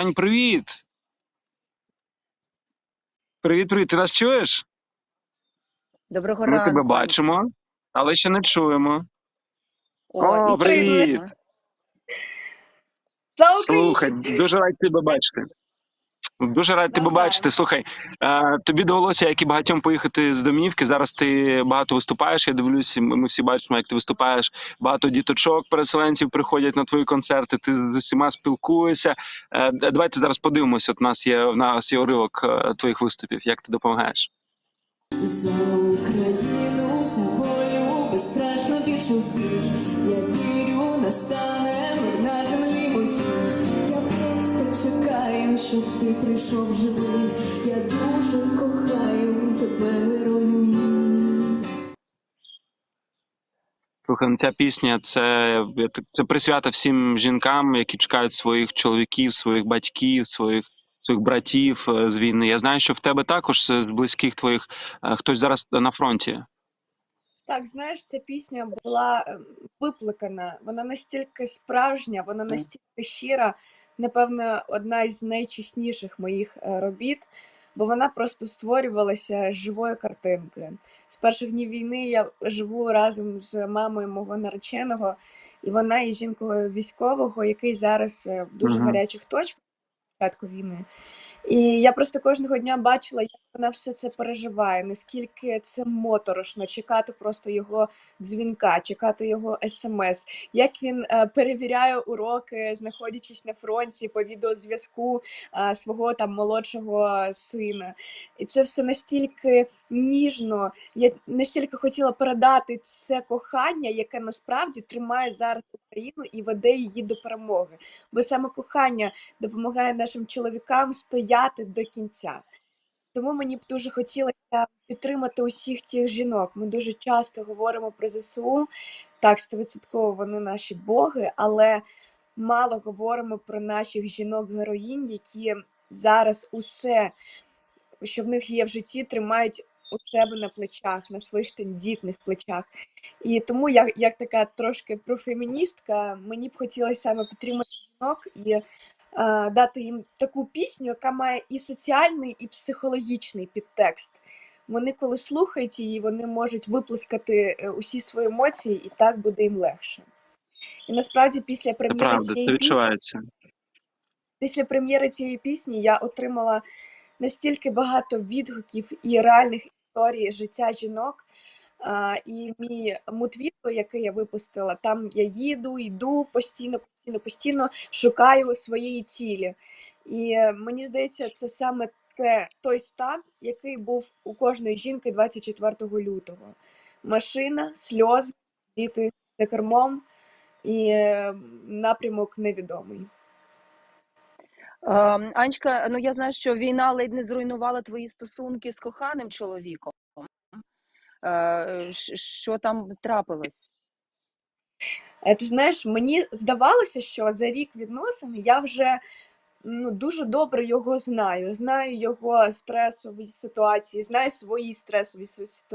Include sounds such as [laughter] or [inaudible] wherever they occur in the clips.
Ань, привіт. Привіт, привіт. Ти нас чуєш? Доброго Ми ранку. тебе бачимо, але ще не чуємо. О, О, і привіт. Слухай, дуже радий тебе бачити. Дуже радий тебе бачити. Слухай, е, тобі довелося, як і багатьом, поїхати з домівки. Зараз ти багато виступаєш. Я дивлюсь, ми всі бачимо, як ти виступаєш. Багато діточок, переселенців приходять на твої концерти. Ти з усіма спілкуєшся. Е, давайте зараз подивимось. От у нас є в нас є уривок е, твоїх виступів. Як ти допомагаєш? За Україну, за волю, безстрашно пішов щоб ти прийшов живий. Я дуже кохаю тебе, герою мій. Слухай, ну, ця пісня це, це присвята всім жінкам, які чекають своїх чоловіків, своїх батьків, своїх своїх братів е, з війни. Я знаю, що в тебе також з близьких твоїх е, хтось зараз на фронті. Так, знаєш, ця пісня була ем, виплакана. Вона настільки справжня, вона настільки щира. Напевно, одна із найчесніших моїх е, робіт, бо вона просто створювалася з живої картинки. З перших днів війни я живу разом з мамою мого нареченого, і вона є жінкою військового, який зараз е, в дуже Мгм. гарячих точках початку війни. І я просто кожного дня бачила, як вона все це переживає, наскільки це моторошно, чекати просто його дзвінка, чекати його смс, як він е, перевіряє уроки, знаходячись на фронті по відеозв'язку е, свого там молодшого сина. І це все настільки ніжно. Я настільки хотіла передати це кохання, яке насправді тримає зараз Україну і веде її до перемоги. Бо саме кохання допомагає нашим чоловікам стояти до кінця. Тому мені б дуже хотілося підтримати усіх цих жінок. Ми дуже часто говоримо про ЗСУ. Так, стовідсотково вони наші боги, але мало говоримо про наших жінок-героїнь, які зараз усе, що в них є в житті, тримають у себе на плечах, на своїх тендітних плечах. І тому я, як така трошки профеміністка, мені б хотілося саме підтримати жінок і дати їм таку пісню, яка має і соціальний, і психологічний підтекст. Вони, коли слухають її, вони можуть виплескати е, усі свої емоції, і так буде їм легше. І насправді після прем'єри правда, це цієї пісні після прем'єри цієї пісні я отримала настільки багато відгуків і реальних історій життя жінок. І мій мутвідео, який я випустила, там я їду, йду постійно, постійно, постійно шукаю своєї цілі. І е, мені здається, це саме те, той стан, який був у кожної жінки 24 лютого. Машина, сльози, діти за кермом і е, напрямок невідомий. Ем, Анечка, ну я знаю, що війна ледь не зруйнувала твої стосунки з коханим чоловіком. Е, ш- Що там трапилось? Ти знаєш, мені здавалося, що за рік відносин я вже ну, дуже добре його знаю. Знаю його стресові ситуації, знаю свої стресові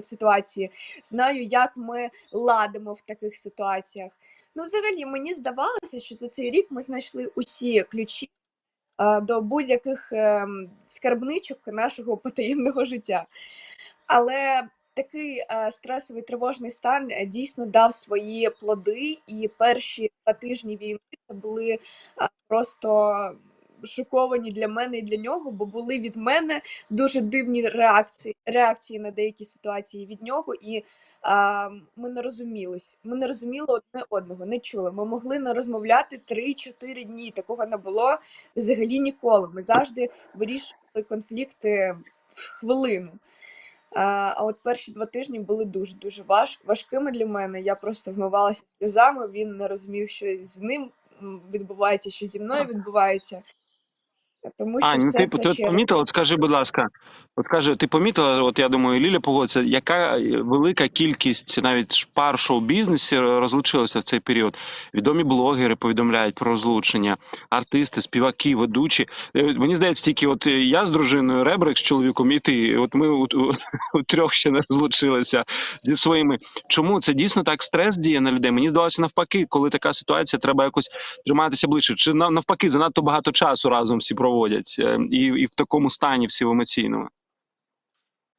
ситуації, знаю, як ми ладимо в таких ситуаціях. Ну, взагалі, мені здавалося, що за цей рік ми знайшли усі ключі до будь-яких ем, скарбничок нашого [laughs] потаємного життя. Але такий е, стресовий тривожний стан е, дійсно дав свої плоди, і перші два тижні війни це були е, просто шоковані для мене і для нього, бо були від мене дуже дивні реакції, реакції на деякі ситуації від нього, і а, ми не розумілись. Ми не розуміли одне одного, не чули. Ми могли не розмовляти 3-4 дні. Такого не було взагалі ніколи. Ми завжди вирішували конфлікти в хвилину. А, от перші два тижні були дуже дуже важ, важкими для мене. Я просто вмивалася сльозами. Він не розумів, що з ним відбувається, що зі мною відбувається. Тому що Аня, ну все ти, це ти через помітила, от скажи, будь ласка, от каже, ти помітила, от я думаю, Ліля погодиться, яка велика кількість навіть шпар шоу-бізнесі розлучилася в цей період. Відомі блогери повідомляють про розлучення, артисти, співаки, ведучі. Е, Мені здається, тільки от я з дружиною Ребрик з чоловіком і ти. От ми у, у, [laughs] у трьох ще не розлучилися зі своїми. Чому це дійсно так стрес діє на людей? Мені здалося навпаки, коли така ситуація, треба якось триматися ближче. Чи навпаки, занадто багато часу разом всі проводять, е, і, і в такому стані всі в емоційному.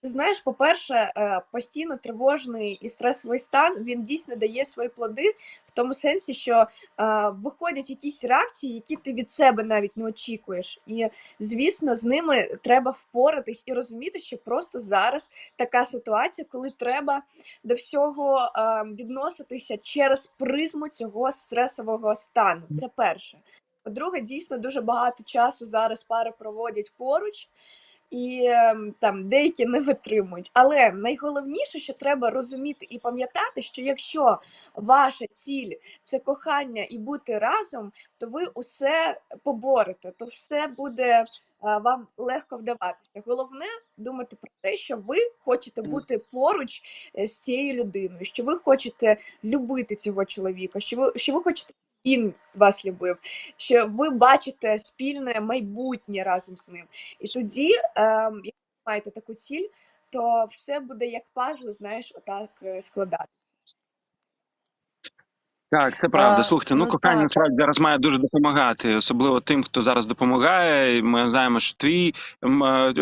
Ти знаєш, по-перше, е, постійно тривожний і стресовий стан він дійсно дає свої плоди в тому сенсі, що е, виходять якісь реакції, які ти від себе навіть не очікуєш. І звісно, з ними треба впоратись і розуміти, що просто зараз така ситуація, коли треба до всього е, відноситися через призму цього стресового стану. Це перше. По-друге, дійсно дуже багато часу зараз пари проводять поруч і ем, там деякі не витримують. Але найголовніше, що треба розуміти і пам'ятати, що якщо ваша ціль це кохання і бути разом, то ви усе поборете, то все буде е, вам легко вдаватися. Головне думати про те, що ви хочете бути поруч е, з цією людиною, що ви хочете любити цього чоловіка, що ви що ви хочете. Він вас любив, що ви бачите спільне майбутнє разом з ним. І тоді, ем, якщо маєте таку ціль, то все буде як пазли, знаєш, отак е, складати. Так, це правда. Слухайте, ну ну кохання насправді зараз має дуже допомагати, особливо тим, хто зараз допомагає. Ми знаємо, що твій е,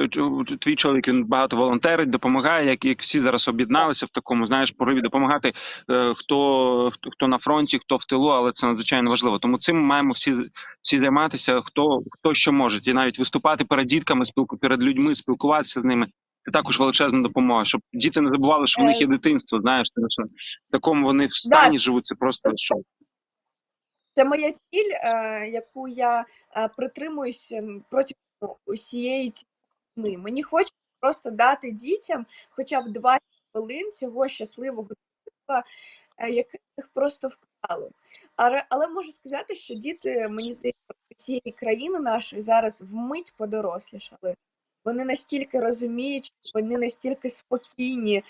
твій чоловік він багато волонтерить, допомагає, як, як всі зараз об'єдналися в такому, знаєш, пориві допомагати е, хто, хто хто на фронті, хто в тилу, але це надзвичайно важливо. Тому цим маємо всі всі займатися, хто хто що може, і навіть виступати перед дітками, спілку перед людьми, спілкуватися з ними. Це також величезна допомога, щоб діти не забували, що в них є дитинство. Знаєш, тому що в такому вони в стані живуть. Це просто шок. Це моя ціль, е, яку я е, притримуюся протягом усієї ціни. Мені хочеться просто дати дітям хоча б 20 хвилин цього щасливого дитинства, е, яке їх просто вкрало. Але, але можу сказати, що діти, мені здається, цієї країни нашої зараз вмить подорослішали. Вони настільки розуміють, вони настільки спокійні,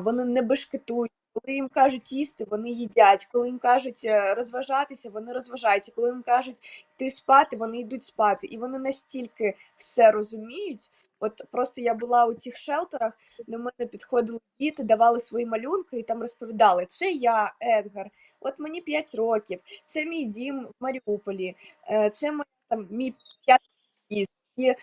вони не бешкетують. Коли їм кажуть їсти, вони їдять. Коли їм кажуть е, розважатися, вони розважаються. Коли їм кажуть йти спати, вони йдуть спати. І вони настільки все розуміють. От просто я була у цих шелтерах, до мене підходили діти, давали свої малюнки і там розповідали: це я, Едгар, от мені 5 років, це мій дім в Маріуполі, е, це моя там мій п'ятий. І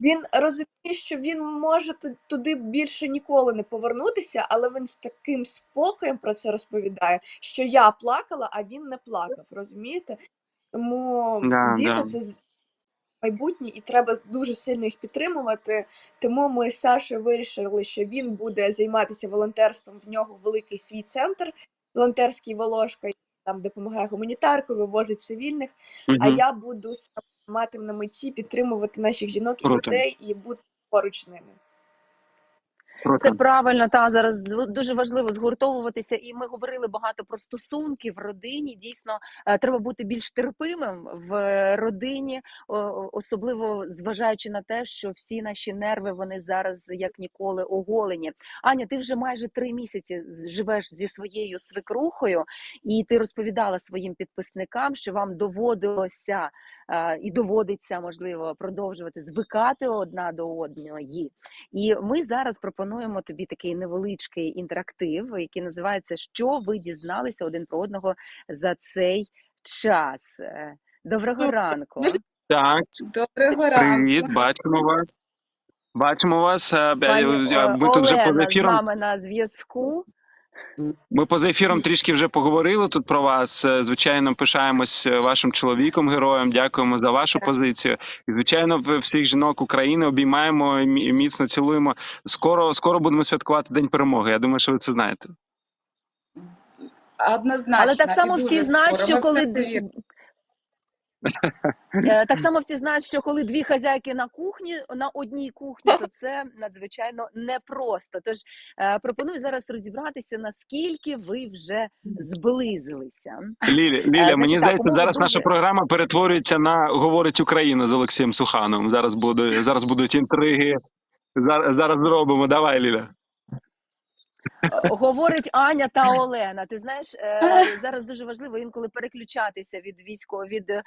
він розуміє, що він може туди більше ніколи не повернутися, але він з таким спокоєм про це розповідає, що я плакала, а він не плакав. Розумієте? Тому Да, діти да. це майбутнє, і треба дуже сильно їх підтримувати. Тому ми з Сашою вирішили, що він буде займатися волонтерством. В нього великий свій центр, волонтерський волошка, там допомагає гуманітаркою, вивозить цивільних. А я буду саме мати на меті підтримувати наших жінок і Круто. дітей і бути поруч з ними. Це правильно, та зараз дуже важливо згуртовуватися, і ми говорили багато про стосунки в родині. Дійсно, е, треба бути більш терпимим в родині, о- о- особливо зважаючи на те, що всі наші нерви вони зараз як ніколи оголені. Аня, ти вже майже три місяці живеш зі своєю свекрухою, і ти розповідала своїм підписникам, що вам доводилося е, і доводиться можливо продовжувати звикати одна до одної. І ми зараз пропонуємо тобі такий невеличкий інтерактив, який називається Що ви дізналися один про одного за цей час. Е, Доброго ранку. Так, Доброго ранку. привіт, бачимо вас. Бачимо вас. е, Пані е, Ми тут вже поза Олена з нами на зв'язку. Ми поза ефіром трішки вже поговорили тут про вас. Е, Звичайно, пишаємось е, вашим чоловіком, героєм. Дякуємо за вашу позицію. І звичайно, всіх жінок України обіймаємо і міцно цілуємо. Скоро, скоро будемо святкувати День перемоги. Я думаю, що ви це знаєте. Однозначно. Але так само всі знають, що коли коли в це віримо. Е, Так само всі знають, що коли дві хазяйки на кухні на одній кухні, то це надзвичайно непросто. Тож е, пропоную зараз розібратися, наскільки ви вже зблизилися. Лілі, Ліля, значить мені так, здається, зараз наша програма перетворюється на говорить Україна з Олексієм Сухановим. Зараз буде зараз будуть інтриги. Зараз, зараз зробимо. Давай, Ліля. Говорить Аня та Олена. Ти знаєш, е, зараз дуже важливо інколи переключатися від військо від е,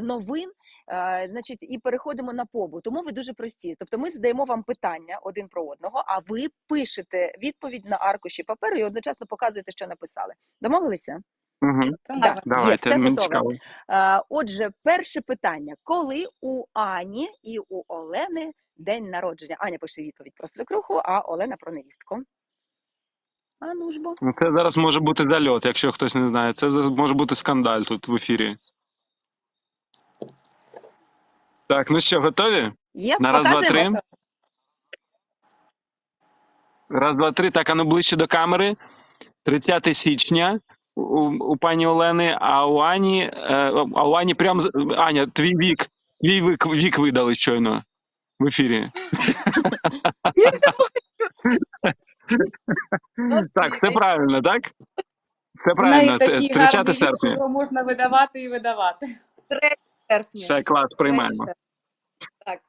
новин, е, значить, і переходимо на побут. Тому ви дуже прості. Тобто, ми задаємо вам питання один про одного, а ви пишете відповідь на аркуші паперу і одночасно показуєте, що написали. Домовилися? Угу. Так, є, Давайте, все мені готово. Отже, перше питання: коли у Ані і у Олени день народження? Аня пише відповідь про свекруху, а Олена про невістку. А ну ж бо. Ну, Це зараз може бути зальот, якщо хтось не знає. Це зараз може бути скандаль тут в ефірі. Так, ну що, готові? Є, На раз, два, показуємо. три. Раз, два, три. Так, а ну ближче до камери. 30 січня у, у пані Олени, а у Ані, е, а у Ані прям з- Аня, твій вік, твій вік, вік видали щойно в ефірі. [laughs] [laughs] [laughs] Так, все правильно, так? Все правильно. Т- 30 гарний серпня. його можна видавати і видавати. 3 серпня. Все, клас, приймаємо. серпня.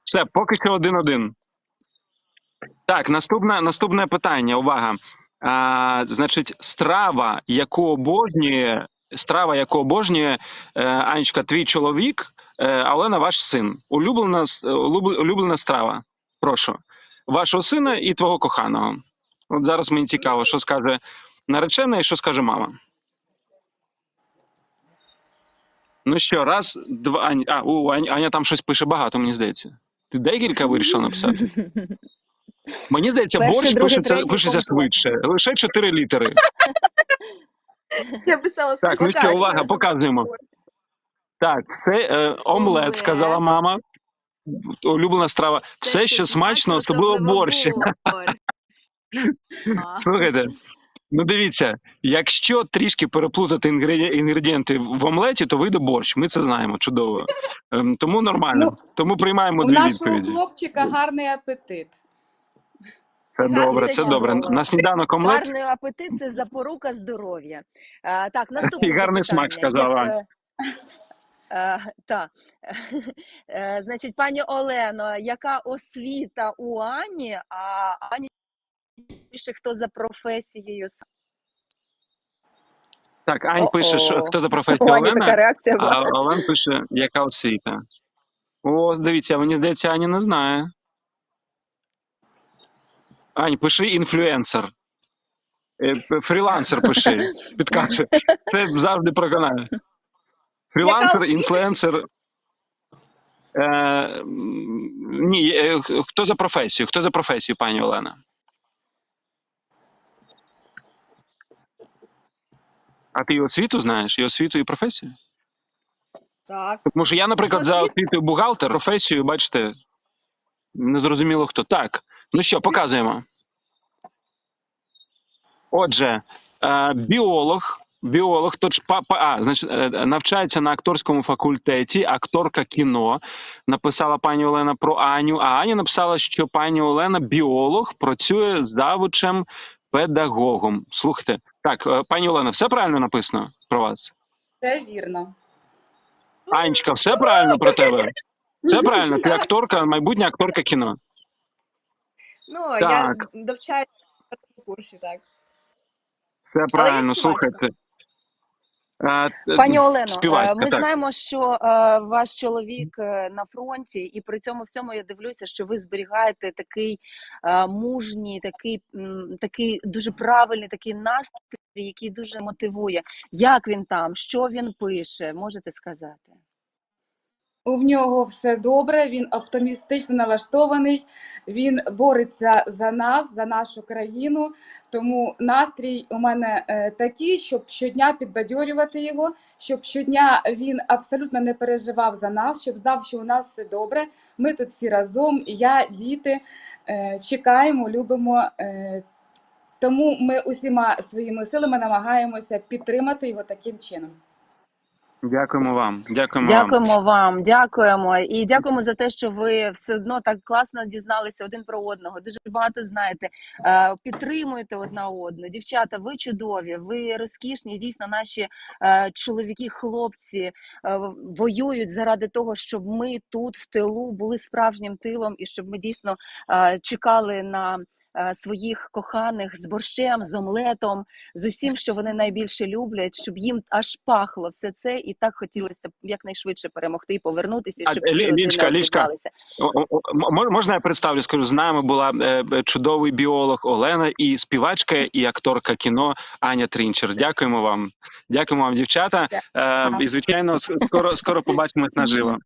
Все, поки що один-один. Так, наступне, наступне питання. Увага. А, значить, страва, яку обожнює, страва, яку обожнює е, Анечка, твій чоловік, е, а Олена ваш син. Улюблена, улюблена страва. Прошу. Вашого сина і твого коханого. От зараз мені цікаво, що скаже наречена і що скаже мама. Ну що, раз, два. Ань, а, у, Ань- Аня там щось пише багато, мені здається. Ти декілька вирішила написати? Мені здається, Перше, борщ друге, пишеться, третє, пишеться швидше. Лише чотири літери. Я писала Так, ну все. що, увага, показуємо. Так, це е, омлет, Омлет. сказала мама. Улюблена страва. Все, що смачно, особливо борщ. борщ. Слухайте, ну дивіться, якщо трішки переплутати інгредієнти в омлеті, то вийде борщ. Ми це знаємо чудово. Ем, тому нормально. Ну, тому приймаємо У нашого відповіді. хлопчика гарний апетит. Це Гарний, добре, це це добре. На сніданок омлет. Гарний апетит це запорука здоров'я. А, так, наступне І гарний смак, сказала Як, [laughs] та. [laughs] Е, Значить, пані Олено, яка освіта у Ані, а Ані пише, хто за професією. Так, Ань пише, що хто за [laughs] У професія Ані така реакція була. а Олен пише, яка освіта. О, дивіться, мені здається, Аня не знає. Ань, пиши інфлюенсер. Е, Фрілансер пиши, [laughs] підкаже. Це завжди проконає. Фрілансер, інфлюенсер. Е, ні, е, хто за професію? Хто за професію, пані Олена? А ти і освіту знаєш? І освіту, і професію? Так. Тому що я, наприклад, за Освіт- освітою бухгалтер, професію, бачите, не зрозуміло хто. Так, ну що, показуємо. Отже, е, біолог, біолог, па, а, значить, е, навчається на акторському факультеті, акторка кіно. Написала пані Олена про Аню. А Аня написала, що пані Олена біолог, працює завучем педагогом. Слухайте, так, е, пані Олена, все правильно написано про вас? Це вірно. Анечка, все правильно про тебе? Все правильно, ти акторка, майбутня акторка кіно. Ну, Так. я довчаюся в курсі, так. Все правильно, співачка. слухайте. Е, Пані Олено, е, ми так. знаємо, що е, ваш чоловік на фронті, і при цьому всьому я дивлюся, що ви зберігаєте такий мужній, такий, такий дуже правильний такий настрій, який дуже мотивує. Як він там, що він пише, можете сказати? У нього все добре, він оптимістично налаштований, він бореться за нас, за нашу країну. Тому настрій у мене е, такий, щоб щодня підбадьорювати його, щоб щодня він абсолютно не переживав за нас, щоб знав, що у нас все добре. Ми тут всі разом, я, діти, е, чекаємо, любимо. е, Тому ми усіма своїми силами намагаємося підтримати його таким чином. Дякуємо вам. Дякуємо. Дякуємо вам, дякуємо і дякуємо за те, що ви все одно так класно дізналися один про одного. Дуже багато знаєте. Е, Підтримуєте одна одну. Дівчата, ви чудові, ви розкішні. Дійсно, наші е, чоловіки, хлопці е, воюють заради того, щоб ми тут в тилу були справжнім тилом, і щоб ми дійсно чекали на. Е, Своїх коханих з борщем, з омлетом, з усім, що вони найбільше люблять, щоб їм аж пахло все це, і так хотілося б якнайшвидше перемогти і повернутися, щоб Лічка, Лічка. Можна я представлю? Скажу, з нами була е, чудовий біолог Олена і співачка і акторка кіно Аня Трінчер. Дякуємо вам. Дякуємо вам, дівчата. Е, І звичайно, скоро скоро побачимось наживо.